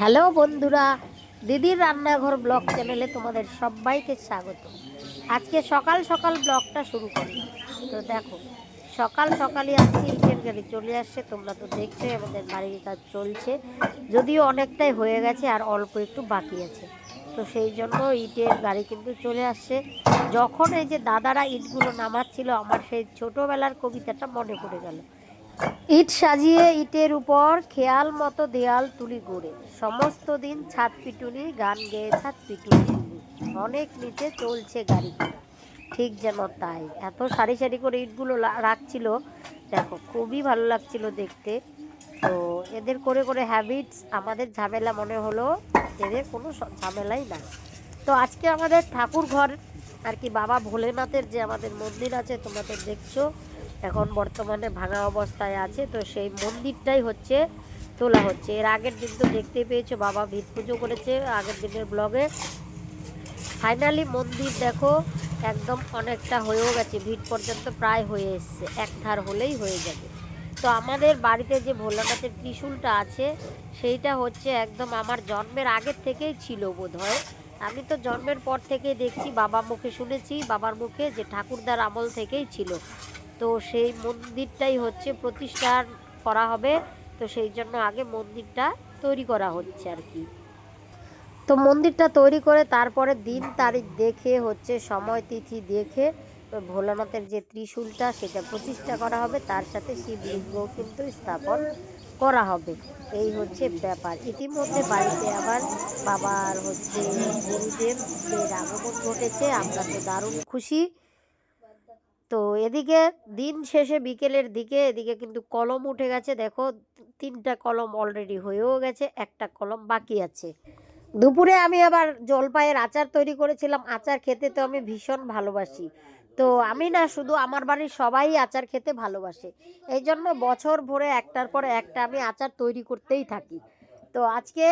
Hello বন্ধুরা, দিদির রান্নাঘর ব্লগ চ্যানেলে তোমাদের সবাইকে স্বাগত। আজকে সকাল সকাল ব্লগটা শুরু করলাম তো দেখো, সকাল সকালই আজকে ইটের গাড়ি চলে আসছে, তোমরা তো দেখছ আমাদের বাড়ির কাজ চলছে। যদিও অনেকটাই হয়ে গেছে আর অল্প একটু বাকি আছে। তো সেই জন্য ইটের গাড়ি কিন্তু চলে আসছে। যখন এই যে দাদারা ইটগুলো নামাচ্ছিল, আমার সেই ছোটোবেলার কবিতাটা মনে পড়ে গেল। ইট সাজিয়ে ইটের উপর খেয়াল মতো দেয়াল তুলি গড়ে। সমস্ত দিন ছাদ পিটুনি গান গেয়ে ছাদ শুনি। অনেক নিচে চলছে গাড়ি ঠিক যেন তাই। এত সারি সারি করে ইটগুলো রাখছিল, দেখো, খুবই ভালো লাগছিল দেখতে। তো এদের করে করে হ্যাবিটস আমাদের ঝামেলা মনে হলো, এদের কোনো ঝামেলাই না তো আজকে আমাদের ঠাকুর ঘর আর কি বাবা ভোলেনাথের যে আমাদের মন্দির আছে তোমাদের দেখছ এখন বর্তমানে ভাঙা অবস্থায় আছে, তো সেই মন্দিরটাই হচ্ছে, তোলা হচ্ছে। এর আগের দিন তো দেখতে পেয়েছ, বাবা ভিত পুজো করেছে আগের দিনের ব্লগে। ফাইনালি মন্দির দেখো, একদম অনেকটা হয়েও গেছে, ভিড় পর্যন্ত প্রায় হয়ে এসছে এক ধার হলেই হয়ে যাবে। তো আমাদের বাড়িতে যে ভোলানাথের ত্রিশূলটা আছে, সেইটা হচ্ছে একদম আমার জন্মের আগের থেকেই ছিল বোধ হয় আমি তো জন্মের পর থেকেই দেখছি বাবা মুখে শুনেছি, বাবার মুখে যে ঠাকুরদার আমল থেকেই ছিল। তো সেই মন্দিরটাই হচ্ছে প্রতিষ্ঠা করা হবে। তো সেই জন্য আগে মন্দিরটা তৈরি করা হচ্ছে আর কি। তো মন্দিরটা তৈরি করে তারপরে দিন তারিখ দেখে হচ্ছে সময় তিথি দেখে ভোলানাথের যে ত্রিশূলটা সেটা প্রতিষ্ঠা করা হবে। তার সাথে শিবলিঙ্গ কিন্তু স্থাপন করা হবে। এই হচ্ছে ব্যাপার। ইতিমধ্যে বাড়িতে আবার বাবার হচ্ছে গুরুদেবদের আগমন ঘটেছে, আমরা তো দারুণ খুশি। তো এদিকে দিন শেষে বিকেলের দিকে, এদিকে কিন্তু কলম উঠে গেছে। দেখো, তিনটা কলম অলরেডি হয়েও গেছে, একটা কলম বাকি আছে। দুপুরে আমি আবার জলপাইয়ের আচার তৈরি করেছিলাম। আচার খেতে তো আমি ভীষণ ভালোবাসি। তো আমি না শুধু, আমার বাড়ির সবাই আচার খেতে ভালোবাসে। এই জন্য বছর ভরে একটার পর একটা আমি আচার তৈরি করতেই থাকি। তো আজকে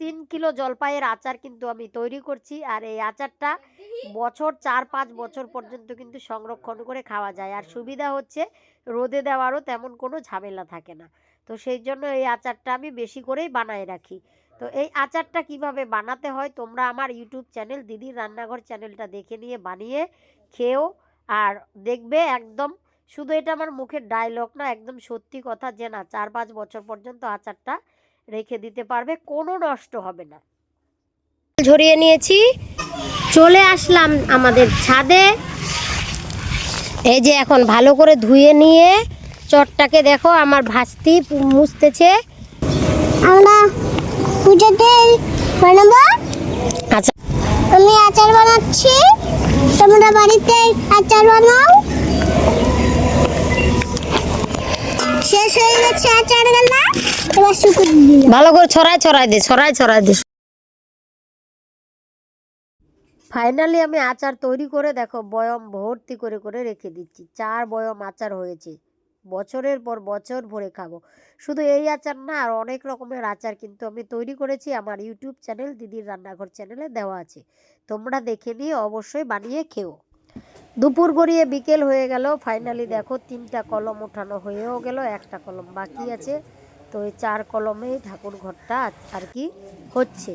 তিন কিলো জলপাইয়ের আচার কিন্তু আমি তৈরি করছি। আর এই আচারটা বছর চার পাঁচ বছর পর্যন্ত কিন্তু সংরক্ষণ করে খাওয়া যায়। আর সুবিধা হচ্ছে রোদে দেওয়ারও তেমন কোনো ঝামেলা থাকে না। তো সেই জন্য এই আচারটা আমি বেশি করেই বানায় রাখি। তো এই আচারটা কীভাবে বানাতে হয় তোমরা আমার ইউটিউব চ্যানেল, দিদির রান্নাঘর চ্যানেলটা দেখে নিয়ে বানিয়ে খেও আর দেখবে একদম শুধু এটা আমার মুখের ডায়লগ না, একদম সত্যি কথা যে না, চার পাঁচ বছর পর্যন্ত আচারটা রেখে দিতে পারবে, কোনো নষ্ট হবে না। ঝরিয়ে নিয়েছি। চলে আসলাম আমাদের ছাদে। এই যে এখন ভালো করে ধুয়ে নিয়ে চটটাকে দেখো আমার ভাস্তি মুছতেছে। আমরা পুজোতে বানাবো? আচ্ছা। আমি আচার বানাচ্ছি। তোমরা বাড়িতে আচার বানাও। শেষ হয়ে গেছে আচার গালা এবার শুকুর ভালো করে ছড়াই ছড়াই দে ছড়াই ছড়াই দে। ফাইনালি আমি আচার তৈরি করে দেখো, বয়ম ভর্তি করে করে রেখে দিচ্ছি। চার বয়ম আচার হয়েছে। বছরের পর বছর ভরে খাব। শুধু এই আচার না, আর অনেক রকমের আচার কিন্তু আমি তৈরি করেছি। আমার ইউটিউব চ্যানেল, দিদির রান্নাঘর চ্যানেলে দেওয়া আছে। তোমরা দেখে নিয়ে অবশ্যই বানিয়ে খেও। দুপুর গড়িয়ে বিকেল হয়ে গেল। ফাইনালি দেখো, তিনটা কলম ওঠানো হয়েও গেল, একটা কলম বাকি আছে। তো এই চার কলমেই ঠাকুর ঘরটা আর কি হচ্ছে।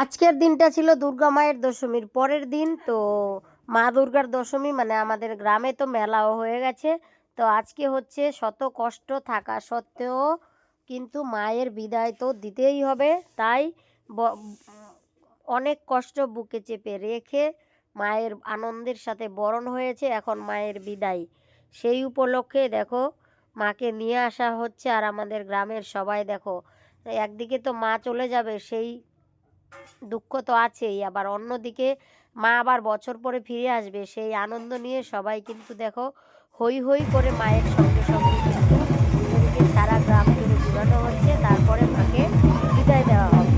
আজকের দিনটা ছিল দুর্গা মায়ের দশমীর পরের দিন, তো মা দুর্গার দশমী মানে আমাদের গ্রামে তো মেলাও হয়ে গেছে। তো আজকে হচ্ছে শত কষ্ট থাকা সত্ত্বেও কিন্তু মায়ের বিদায় তো দিতেই হবে। তাই অনেক কষ্ট বুকে চেপে রেখে মায়ের আনন্দের সাথে বরণ হয়েছে এখন মায়ের বিদায়। সেই উপলক্ষে দেখো, মাকে নিয়ে আসা হচ্ছে আর আমাদের গ্রামের সবাই দেখো। একদিকে তো মা চলে যাবে, সেই দুঃখ তো আছেই। আবার অন্যদিকে মা আবার বছর পরে ফিরে আসবে, সেই আনন্দ নিয়ে সবাই কিন্তু দেখো হই হই করে মায়ের সঙ্গে সঙ্গে কিন্তু সারা গ্রাম জুড়ে ঘুরানো হচ্ছে, তারপরে মাকে বিদায় দেওয়া হবে।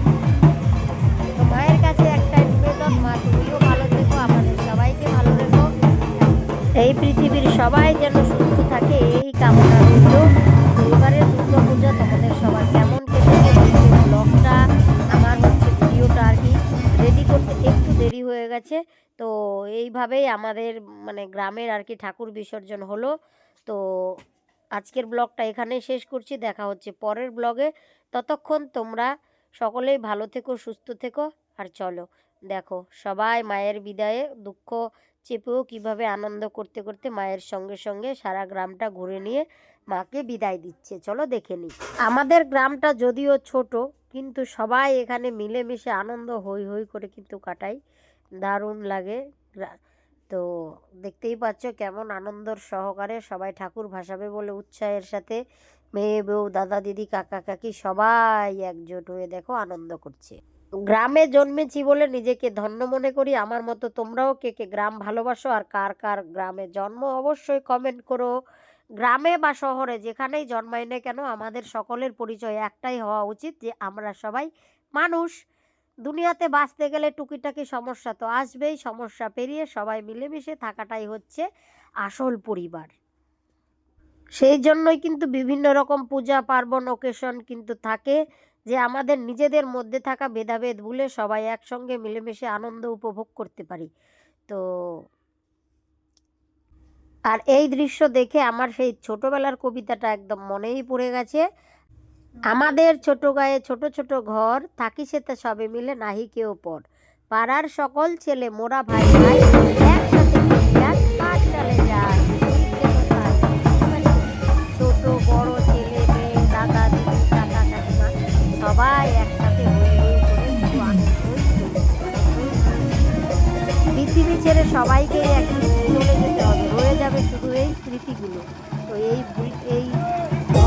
তো মায়ের কাছে একটাই নিবেদন, মা তুমিও ভালো থেকো, আমাদের সবাইকে ভালো রেখো। এই পৃথিবীর সবাই যেন সুস্থ গেছে তো এইভাবেই আমাদের মানে গ্রামের আর কি ঠাকুর বিসর্জন হলো। তো আজকের ব্লগটা এখানেই শেষ করছি। দেখা হচ্ছে পরের ব্লগে। ততক্ষণ তোমরা সকলেই ভালো থেকো, সুস্থ থেকো। আর চলো, দেখো, সবাই মায়ের বিদায়ে দুঃখ চেপেও কীভাবে আনন্দ করতে করতে মায়ের সঙ্গে সঙ্গে সারা গ্রামটা ঘুরে নিয়ে মাকে বিদায় দিচ্ছে। চলো দেখে নিই। আমাদের গ্রামটা যদিও ছোট, কিন্তু সবাই এখানে মিলেমিশে আনন্দ হই হই করে কিন্তু কাটাই দারুণ লাগে। তো দেখতেই পাচ্ছ কেমন আনন্দর সহকারে সবাই ঠাকুর ভাসাবে বলে উৎসাহের সাথে। মেয়ে, বউ, দাদা, দিদি, কাকা, কাকি সবাই একজোট হয়ে দেখো আনন্দ করছে। গ্রামে জন্মেছি বলে নিজেকে ধন্য মনে করি। আমার মতো তোমরাও কে কে গ্রাম ভালোবাসো আর কার কার গ্রামে জন্ম অবশ্যই কমেন্ট করো। গ্রামে বা শহরে যেখানেই জন্মাই না কেন, আমাদের সকলের পরিচয় একটাই হওয়া উচিত যে আমরা সবাই মানুষ। দুনিয়াতে বাঁচতে গেলে টুকিটাকি সমস্যা তো আসবেই, সমস্যা পেরিয়ে সবাই মিলেমিশে থাকাটাই হচ্ছে আসল পরিবার। সেই জন্যই কিন্তু বিভিন্ন রকম পূজা, পার্বণ ওকেশন কিন্তু থাকে যে আমাদের নিজেদের মধ্যে থাকা ভেদাভেদ ভুলে সবাই একসঙ্গে মিলেমিশে আনন্দ উপভোগ করতে পারি। তো আর এই দৃশ্য দেখে আমার সেই ছোটবেলার কবিতাটা একদম মনেই পড়ে গেছে। আমাদের ছোট গায়ে ছোট ছোট ঘর, থাকি সেতে সবে মিলে নাহি কেউ পর। পাড়ার সকল ছেলে, মোরা ভাই ভাই, একসাথে যায়। ছোট, বড় ছেলে, মেয়ে সবাই একসাথে। পৃথিবী ছেড়ে সবাইকেই একদিন চলে যেতে হবে। রয়ে যাবে শুধু এই স্মৃতিগুলো। তো এই এই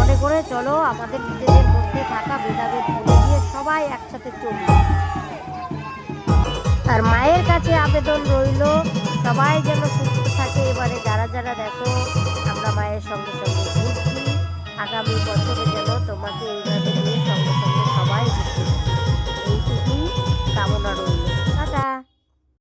মনে করে চলো আমাদের নিজেদের মধ্যে থাকা ভেদাভেদ ভুলে গিয়ে সবাই একসাথে চলি। আর মায়ের কাছে আবেদন রইল, সবাই যেন সুস্থ থাকে। এবারে যারা যারা দেখো, আমরা মায়ের সঙ্গে সঙ্গে ঘুরছি। আগামী বছরে যেন তোমাকে এইভাবে নিয়ে সঙ্গে সঙ্গে সবাই ঘুরতে এইটুকুই কামনা রইল।